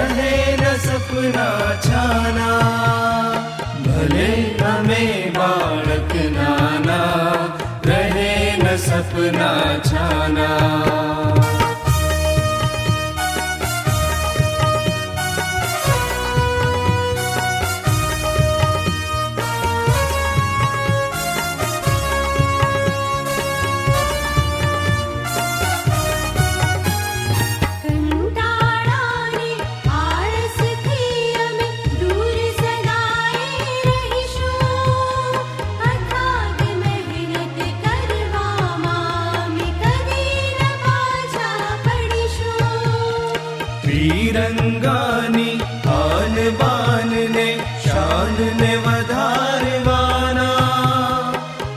रहे न सपना छाना भले हमें बालक नाना रहे न सपना छाना वीरंगानी आन बान ने शान ने वधारे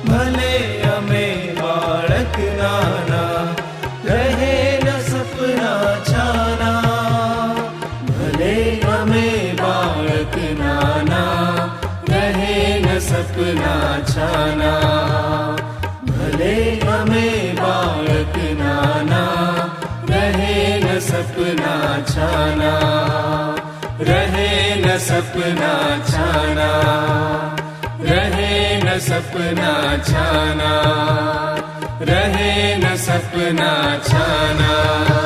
भले अमे बालक नाना रहे न सपना छाना भले अमे बालक नाना रहे न सपना छाना भले अमे सपना छाना रहे न सपना छाना रहे न सपना छाना रहे न सपना छाना